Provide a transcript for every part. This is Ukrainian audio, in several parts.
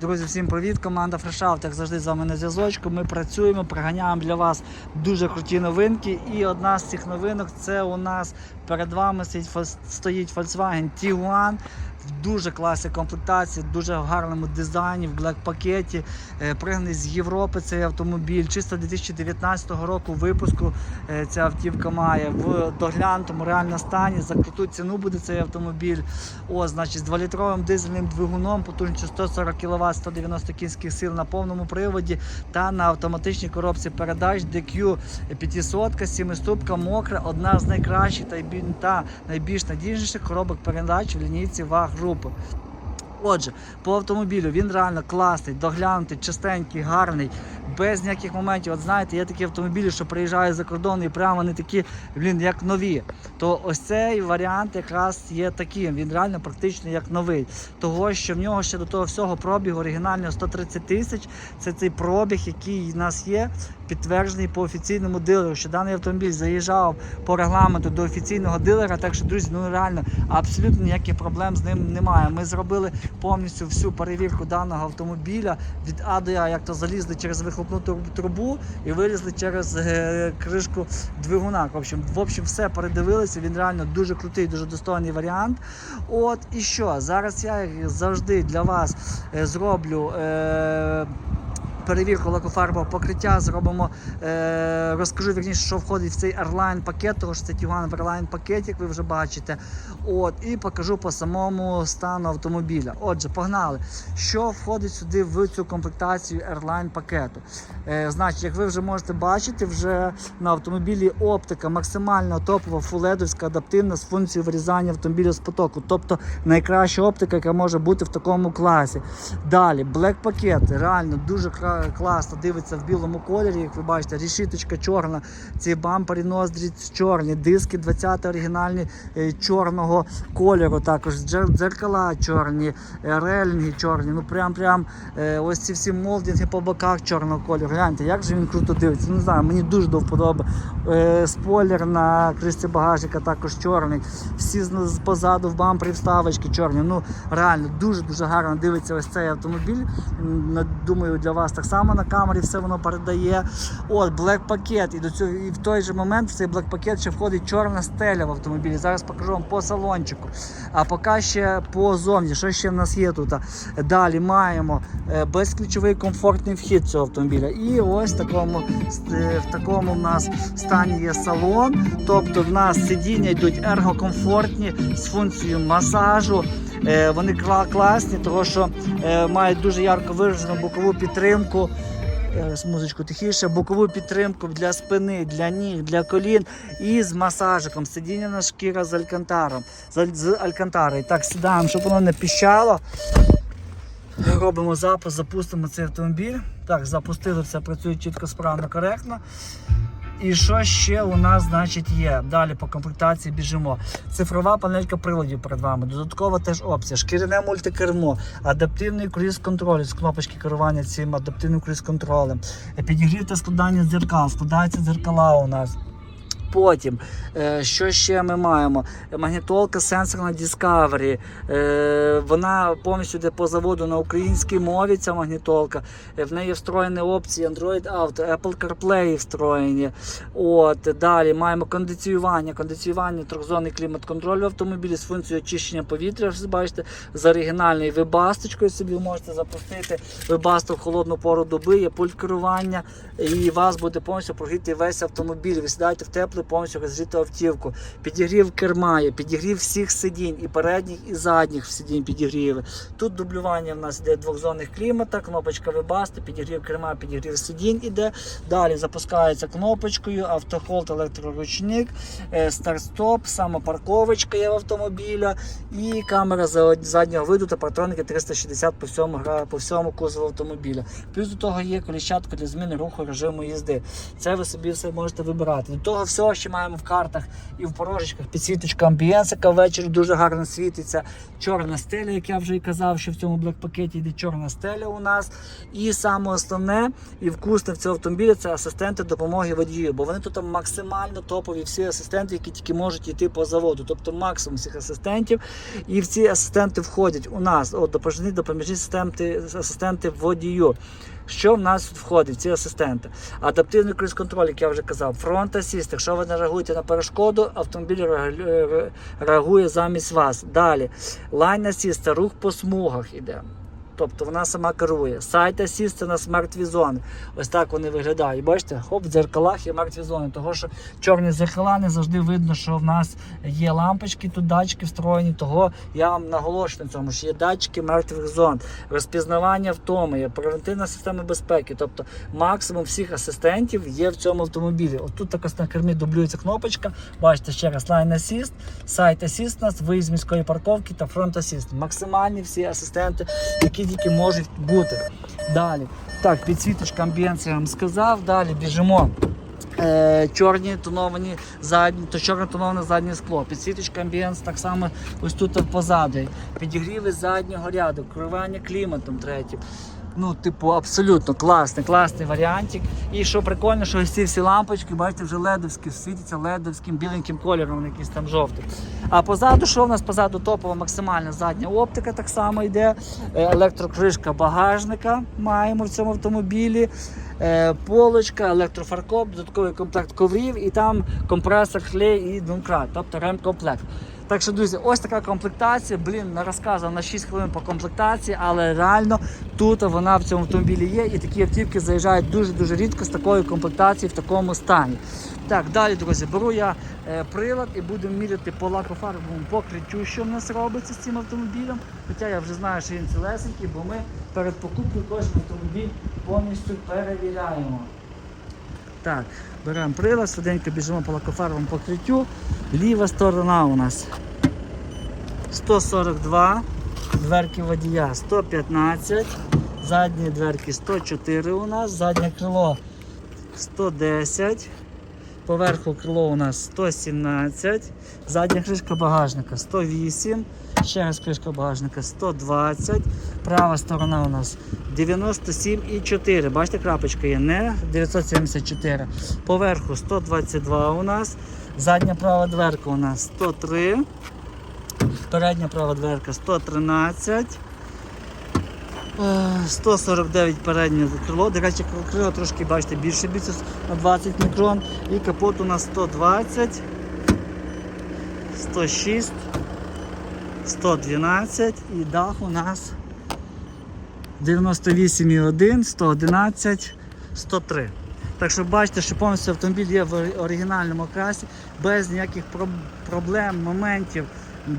Друзі, всім привіт! Команда Фрешаут, як завжди, з вами на зв'язочку. Ми працюємо, приганяємо для вас дуже круті новинки. І одна з цих новинок це у нас перед вами стоїть, Volkswagen T1 в дуже класній комплектації, дуже в гарному дизайні, в блек пакеті. Е, Пригнаний з Європи цей автомобіль. Чисто 2019 року випуску е, ця автівка має в доглянутому реально стані. За круту ціну буде цей автомобіль. О, значить, з 2-літровим дизельним двигуном, потужністю 140 кВт, 190 кінських сил на повному приводі та на автоматичній коробці передач DQ 500 7-ступка мокра, одна з найкращих та та найбільш надіжніших коробок передач в лінійці ваг групи. Отже, по автомобілю він реально класний, доглянутий, чистенький, гарний, без ніяких моментів. От знаєте, є такі автомобілі, що приїжджають за кордон і прямо вони такі, блін, як нові. То ось цей варіант якраз є таким. Він реально практично як новий. Того, що в нього ще до того всього пробіг оригінального 130 тисяч. Це цей пробіг, який в нас є, підтверджений по офіційному дилеру, що даний автомобіль заїжджав по регламенту до офіційного дилера. Так що, друзі, ну реально абсолютно ніяких проблем з ним немає. Ми зробили повністю всю перевірку даного автомобіля від А до Я, як то залізли через вихлопну труб- трубу і вилізли через е, кришку двигуна. В общем, в общем, все передивилися. Він реально дуже крутий, дуже достойний варіант. От і що зараз я завжди для вас е, зроблю. Е, Перевірку лакофарбового покриття зробимо, е, розкажу вірніше, що входить в цей Airline пакет, тому що це Tiguan в Airline пакет, як ви вже бачите. От, і покажу по самому стану автомобіля. Отже, погнали. Що входить сюди в цю комплектацію Airline пакету? Е, значить, як ви вже можете бачити, вже на автомобілі оптика максимально топова фуледовська адаптивна з функцією вирізання автомобіля з потоку. Тобто найкраща оптика, яка може бути в такому класі. Далі, Black пакет реально дуже кра- класно дивиться в білому кольорі. Як ви бачите, рішіточка чорна, ці бампері ноздрі чорні, диски 20 оригінальні е, чорного кольору. Також дзеркала чорні, е, релінги чорні. Ну прям прям е, ось ці всі молдинги по боках чорного кольору. Гляньте, як же він круто дивиться. Ну, Не знаю, мені дуже до вподоби. Спойлер на кришці багажника також чорний. Всі позаду в бампері вставочки чорні. Ну реально дуже дуже гарно дивиться ось цей автомобіль. Думаю, для вас так само на камері все воно передає. От, блек пакет. І і в той же момент в цей блек пакет ще входить чорна стеля в автомобілі. Зараз покажу вам по салончику. А поки ще по зовні, що ще в нас є тут. Далі маємо е, безключовий комфортний вхід цього автомобіля. І ось в такому, в такому в нас стані є салон. Тобто в нас сидіння йдуть ергокомфортні з функцією масажу. Е, Вони класні, тому що е, мають дуже ярко виражену бокову підтримку. Е, Музичку тихіше, бокову підтримку для спини, для ніг, для колін і з масажиком. Сидіння шкіра з алькантаром. З, з алькантари. І так сідаємо, щоб воно не піщало. Робимо запуск, запустимо цей автомобіль. Так, запустили, все працює чітко, справно, коректно. І що ще у нас значить є? Далі по комплектації біжимо. Цифрова панелька приладів перед вами. Додаткова теж опція. Шкіряне мультикермо, адаптивний круїз-контроль з кнопочки керування цим адаптивним круїз-контролем. Підігрів та складання дзеркал. Складаються дзеркала у нас. Потім, е, що ще ми маємо? Магнітолка сенсорна Discovery. Е, Вона повністю йде по заводу на українській мові. Ця магнітолка. Е, В неї встроєні опції Android Auto, Apple CarPlay встроєні. От далі маємо кондиціювання. Кондиціювання трьохзонний клімат-контроль в автомобілі з функцією очищення повітря. Ви бачите, з оригінальною вибасточкою собі можете запустити. Вибасту в холодну пору доби, є пульт керування, і вас буде повністю прогріти весь автомобіль. Ви сідаєте в теплий, повністю розгріту автівку. Підігрів керма підігрів всіх сидінь, і передніх, і задніх сидінь підігріви. Тут дублювання в нас йде двохзонних клімата, кнопочка вибасти, підігрів керма, підігрів сидінь іде. Далі запускається кнопочкою, автохолд, електроручник, е, старт-стоп, самопарковочка є в автомобіля і камера заднього виду та партроники 360 по всьому, гра- по всьому кузову автомобіля. Плюс до того є коліщатка для зміни руху режиму їзди. Це ви собі все можете вибирати. До того всього ще маємо в картах і в порожечках підсвіточка амбієнс, яка ввечері дуже гарно світиться. Чорна стеля, як я вже і казав, що в цьому блек-пакеті йде чорна стеля у нас. І саме основне і вкусне в цього автомобіля це асистенти допомоги водію, бо вони тут максимально топові всі асистенти, які тільки можуть йти по заводу, тобто максимум всіх асистентів. І в ці асистенти входять у нас от, допоміжні допоміжні асистенти, асистенти водію. Що в нас входить, ці асистенти? Адаптивний круїз контроль, як я вже казав, фронт асіст. Якщо ви не реагуєте на перешкоду, автомобіль реагу- реагує замість вас. Далі лайн асіст це рух по смугах іде. Тобто вона сама керує. Сайт асіст це у нас мертві зони. Ось так вони виглядають. Бачите, хоп, в дзеркалах є мертві зони. Того, що чорні зеркала не завжди видно, що в нас є лампочки, тут датчики встроєні. Того я вам наголошую на цьому, що є датчики мертвих зон, розпізнавання втоми, є превентивна система безпеки. Тобто максимум всіх асистентів є в цьому автомобілі. От тут також на кермі дублюється кнопочка. Бачите, ще раз Line Assist, Site Assist у нас, виїзд з міської парковки та Front Assist. Максимальні всі асистенти, які тільки можуть бути. Далі. Так, підсвіточка амбієнція вам сказав. Далі біжимо. Е, чорні тоновані задні, то чорне тоноване заднє скло. Підсвіточка амбієнс так само ось тут позаду. Підігріви заднього ряду, керування кліматом третім. Ну, типу, абсолютно класний, класний варіантик. І що прикольно, що ось ці всі лампочки, бачите, вже ледовські, світяться ледовським біленьким кольором, якийсь там жовтий. А позаду, що в нас позаду топова максимальна задня оптика так само йде. Е, Електрокришка багажника маємо в цьому автомобілі. Е, Полочка, електрофаркоп, додатковий комплект коврів і там компресор, клей і домкрат, тобто ремкомплект. Так що, друзі, ось така комплектація. Блін, не розказував на 6 хвилин по комплектації, але реально тут вона в цьому автомобілі є. І такі автівки заїжджають дуже-дуже рідко з такою комплектацією в такому стані. Так, далі, друзі, беру я е, прилад і буду міряти по лакофарбовому покриттю, що в нас робиться з цим автомобілем. Хоча я вже знаю, що він цілесенький, бо ми перед покупкою кожен автомобіль повністю перевіряємо. Так, беремо прилад, швиденько біжимо по лакофарбовому покриттю. Ліва сторона у нас 142, дверки водія 115, задні дверки 104 у нас, заднє крило 110, поверху крило у нас 117, задня кришка багажника 108, ще раз кришка багажника 120, права сторона у нас 97,4. Бачите, крапочка є, не 974. Поверху 122 у нас. Задня права дверка у нас 103. Передня права дверка 113. Е, 149 переднє крило. До речі, крило трошки, бачите, більше більше на 20 мікрон. І капот у нас 120, 106, 112 і дах у нас 98,1, 111, 103. Так що бачите, що повністю автомобіль є в оригінальному окрасі, без ніяких проблем, моментів,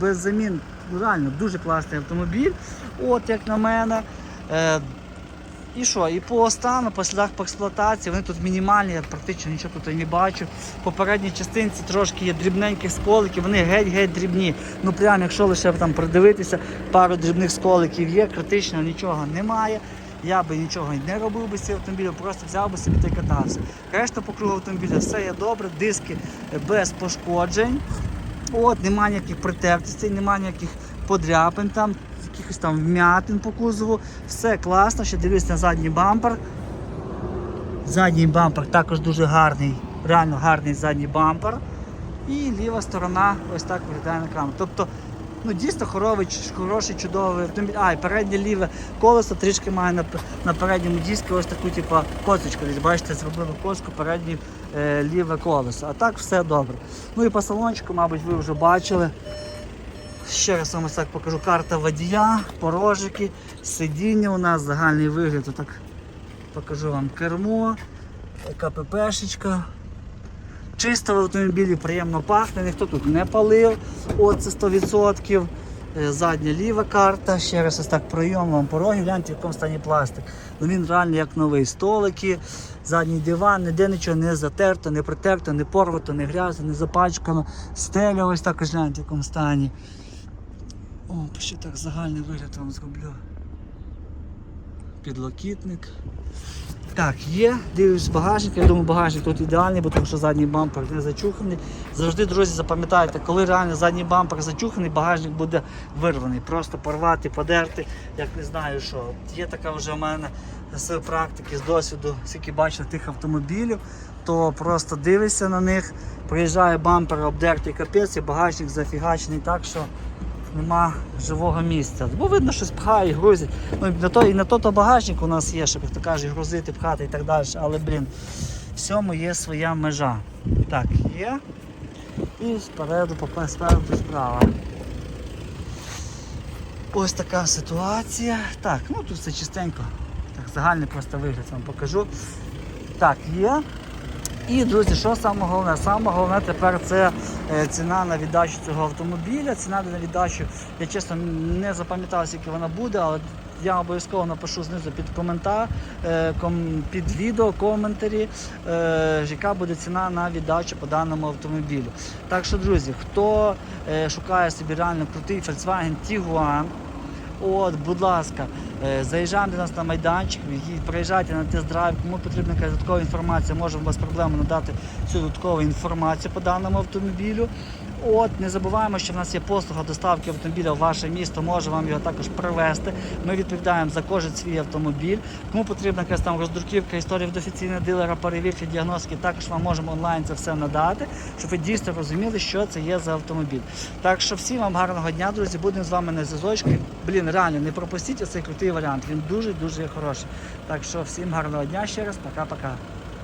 без замін. Реально дуже класний автомобіль, от як на мене. Е, і що? І по стану, по слідах по експлуатації, вони тут мінімальні, я практично нічого тут не бачу. Попередній частинці трошки є дрібненьких сколиків, вони геть-геть дрібні. Ну прям, якщо лише там придивитися, пару дрібних сколиків є, критично нічого немає. Я би нічого не робив би з цим автомобілем, просто взяв би собі та й катався. Решта по кругу автомобіля все є добре, диски без пошкоджень. От, немає ніяких притертостей, немає ніяких подряпин там, якихось там вмятин по кузову. Все класно, ще дивлюсь на задній бампер. Задній бампер також дуже гарний, реально гарний задній бампер. І ліва сторона ось так виглядає на екрану. Тобто, ну дійсно хоровий, хороший, чудовий. А, і переднє ліве колесо трішки має на, на передньому диску ось таку, типу, косочку. Десь бачите, зробили коску переднє е, ліве колесо. А так все добре. Ну і по салончику, мабуть, ви вже бачили. Ще раз вам ось так покажу карта водія, порожики, сидіння у нас, загальний вигляд. Отак покажу вам кермо, КППшечка. Чисто в автомобілі приємно пахне, ніхто тут не палив. От це 100%. Е, Задня ліва карта, ще раз ось так пройом вам пороги, гляньте, в якому стані пластик. Ну Він реально як новий. Столики, задній диван, ніде нічого не затерто, не притерто, не порвато, не грязно, не запачкано. Стеля ось також гляньте, в якому стані. О, ще так загальний вигляд вам зроблю. Підлокітник. Так, є, дивлюсь багажник. Я думаю, багажник тут ідеальний, бо тому що задній бампер не зачуханий. Завжди, друзі, запам'ятайте, коли реально задній бампер зачуханий, багажник буде вирваний. Просто порвати, подерти, як не знаю що. Є така вже в мене з практики, з досвіду, скільки бачив тих автомобілів, то просто дивишся на них, приїжджає бампер обдертий капець і багажник зафігачений так, що нема живого місця. Бо видно, щось пхає, грузить. Ну, і на то, і на то, то багажник у нас є, щоб як то кажуть, грузити, пхати і так далі. Але, блін, всьому є своя межа. Так, є. І спереду, спереду справа. Ось така ситуація. Так, ну тут все чистенько. Так, загальний просто вигляд вам покажу. Так, є. І, друзі, що саме головне? Саме головне тепер це е, ціна на віддачу цього автомобіля. Ціна на віддачу, я чесно не запам'ятав, скільки вона буде, але я обов'язково напишу знизу під коментар, е, під відео, коментарі, е, яка буде ціна на віддачу по даному автомобілю. Так що, друзі, хто шукає собі реально крутий Volkswagen Tiguan, От, будь ласка, заїжджаємо до нас на майданчик, приїжджайте на тест-драйв, кому потрібна якась додаткова інформація, можемо без проблем надати цю додаткову інформацію по даному автомобілю. От, не забуваємо, що в нас є послуга доставки автомобіля в ваше місто, може вам його також привезти. Ми відповідаємо за кожен свій автомобіль. Кому потрібна якась там роздруківка, історія від офіційного дилера, перевірки, діагностики, також вам можемо онлайн це все надати, щоб ви дійсно розуміли, що це є за автомобіль. Так що всім вам гарного дня, друзі. Будемо з вами на зв'язочку. Блін, реально не пропустіть оцей крутий варіант. Він дуже дуже хороший. Так що всім гарного дня ще раз, пока-пока.